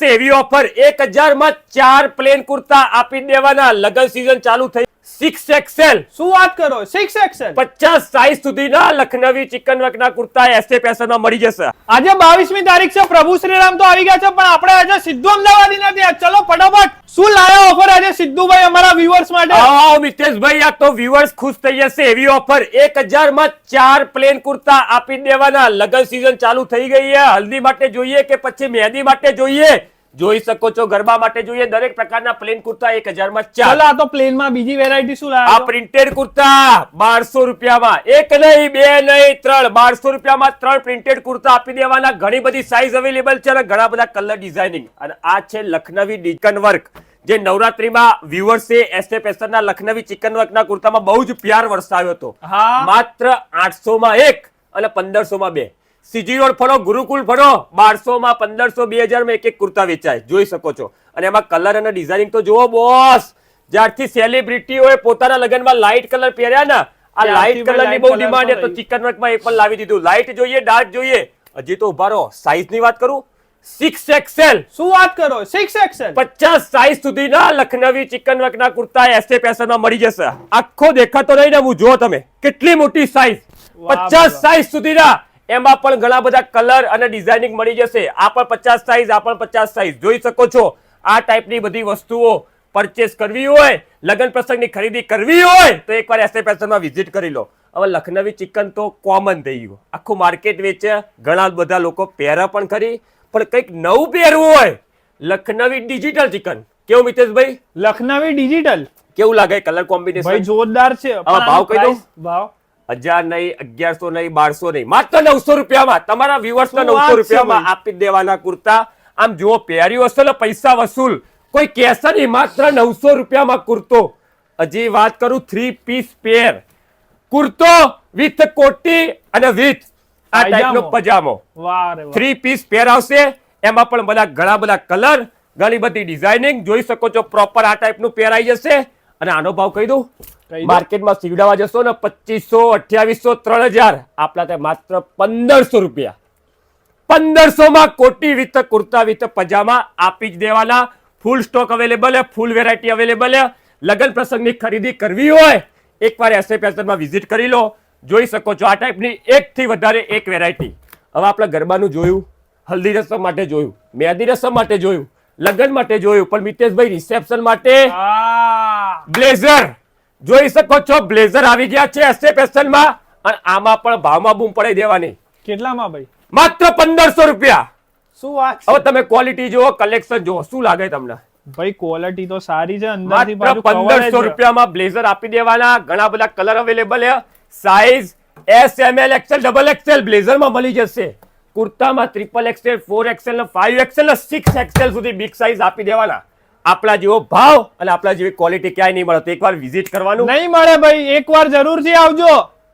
એવી ઓફર એક હજારમાં ચાર પ્લેન કુર્તા આપી દેવાના. લગન સીઝન ચાલુ થઈ સિક્સ એક્સેલ શું વાત કરો? સિક્સ એક્સેલ પચાસ સાઈઝ સુધીના લખનવી ચિકન વર્કના કુર્તા એસે પેસનમાં મળી જશે. આજે બાવીસમી તારીખ છે પ્રભુ શ્રીરામ તો આવી ગયા છે પણ આપણે આજે સિદ્ધુ અમદાવાદી નથી. ચલો ફટાફટ. શું લાયા ઓફર આજે સિદ્ધુભાઈ અમારા વ્યુઅર્સ માટે? આવો મિતેશભાઈ આ તો વ્યુઅર્સ ખુશ થઈ જશે. એવી ઓફર એક હજારમાં ચાર પ્લેન કુર્તા આપી દેવાના. લગન સીઝન ચાલુ થઈ ગઈ છે. હલ્દી માટે જોઈએ કે પછી મહેંદી માટે જોઈએ? જોઈ શકો છો ગરબા માટે જોઈએ દરેક પ્રકારના પ્લેન કુર્તા એક હજારમાં ચાલ આ તો પ્લેનમાં બીજી વેરાયટી શું આ પ્રિન્ટેડ કુર્તા બારસો રૂપિયામાં. એક નહીં બે નહીં ત્રણ. બારસો રૂપિયામાં ત્રણ પ્રિન્ટેડ કુર્તા આપી દેવાના. ઘણી બધી સાઇઝ અવેલેબલ છે અને ઘણા બધા કલર ડિઝાઇનિંગ અને આ છે લખનવી ડિકન વર્ક જે નવરાત્રીમાં વ્યુઅર્સે એસએ પેસરના લખનવી ચિકન વર્કના કુર્તામાં બહુ જ પ્યાર વરસાવ્યો હતો. હા. માત્ર આઠસો માં એક અને પંદરસો માં બે. સીજી રોડ ફરો ગુરુકુલ ફરો બારસો માં પંદરસો બે હજારમાં એક એક કુર્તા વેચાય. જોઈ શકો છો. અને એમાં કલર અને ડિઝાઇનિંગ તો જુઓ બોસ. જ્યારથી સેલિબ્રિટીઓએ પોતાના લગ્નમાં લાઇટ કલર પહેર્યા ને આ લાઇટ કલરની બહુ ડિમાન્ડ છે તો ચિકન વર્કમાં એ પણ લાવી દીધું. લાઇટ જોઈએ ડાર્ક જોઈએ. હજી તો ઊભા રહો. સાઇઝની વાત કરું? સિક્સ એક્સેલ શું વાત કરો? સિક્સ એક્સેલ પચાસ સાઈઝ સુધીના લખનવી ચિકન વર્કના કુર્તા એસે પેસનમાં મળી જશે. આખો દેખાતો નહીં ને હું જો તમે. કેટલી મોટી સાઈઝ પચાસ. સાઈઝ સુધીના એમાં પણ ઘણા બધા કલર અને ડિઝાઇનિંગ મળી જશે. આ પણ પચાસ સાઈઝ આ પણ પચાસ સાઈઝ જોઈ શકો છો આ ટાઈપની બધી વસ્તુઓ પરચેસ કરવી હોય લગ્ન પ્રસંગની ખરીદી કરવી હોય તો એકવાર એસએ પેશનમાં વિઝિટ કરી લો. હવે લખનવી ચિકન તો કોમન થઈ ગયું. આખું માર્કેટ વેચે ઘણા બધા લોકો પહેરા પણ ખરી પણ કંઈક નવું પહેરવું હોય. લખનવી ડિજિટલ ચિકન કેવું મિતેશભાઈ? લખનવી ડિજિટલ કેવું લાગે કલર કોમ્બિનેશન જોરદાર છે. ભાવ કહી દઉં? ભાવ. હજાર નહીં અગિયારસો નહીં બારસો નહીં માત્ર નવસો રૂપિયામાં. તમારા વ્યુઅર્સ નવસો રૂપિયામાં આપી દેવાના કુર્તા. આમ જુઓ પહેર્યું હશે ને પૈસા વસૂલ. કોઈ કહેશે નહીં માત્ર નવસો રૂપિયામાં કુર્તો. હજી વાત કરું થ્રી પીસ પેર કુર્તો વિથ કોટી અને વિથ આ ટાઈપનો. પજામો. થ્રી પીસ પેર આવશે. એમાં પણ બધા ઘણા બધા કલર ઘણી બધી ડિઝાઇનિંગ જોઈ શકો છો પ્રોપર આ ટાઈપનું પેર આવી જશે. અને આનો ભાવ કહી દઉં. માર્કેટમાં સીવડાવવા જશો ને પચીસો અઠ્યાવીસો ત્રણ હજાર. આપણા ત્યાં માત્ર પંદરસો રૂપિયા. પંદરસો માં કોટી વિત કુર્તા વિત પજામા આપી જ દેવાના. ફૂલ સ્ટોક અવેલેબલ છે ફૂલ વેરાયટી અવેલેબલ છે. લગ્ન પ્રસંગની ખરીદી કરવી હોય એકવાર એસએ પેસરમાં વિઝિટ કરી લો. જોઈ શકો છો આ ટાઈપની એકથી વધારે એક વેરાયટી હવે આપણે ગરબાનું જોયું હલ્દી રસમ માટે જોયું મહેંદી રસમ માટે જોયું લગ્ન માટે જોયું પણ મિતેશભાઈ રિસેપ્શન માટે બ્લેઝર. જોઈ શકો છો બ્લેઝર આવી ગયા છે એસએ પેશનમાં અને આમાં પણ ભાવમાં બૂમ પડી દેવાની. કેટલામાં ભાઈ? માત્ર પંદરસો રૂપિયા. શું વાત હવે તમે ક્વોલિટી જુઓ કલેક્શન જુઓ શું લાગે તમને? ભાઈ ક્વોલિટી તો સારી છે અંદરથી પંદરસો રૂપિયામાં બ્લેઝર આપી દેવાના. ઘણા બધા કલર અવેલેબલ છે. Size S M L XL double XL બ્લેઝરમાં મળી જશે. કુર્તામાં ટ્રિપલ એક્સેલ ફોર એક્સેલ ને ફાઈવ એક્સેલ ને સિક્સ એક્સેલ સુધી બિગ સાઈઝ આપી દેવાના. આપણા જેવો ભાવ અને આપણા જેવી ક્વોલિટી ક્યાંય નહીં મળે. તો એકવાર વિઝિટ કરવાનું. નહીં મળે ભાઈ, એકવાર જરૂરથી આવજો.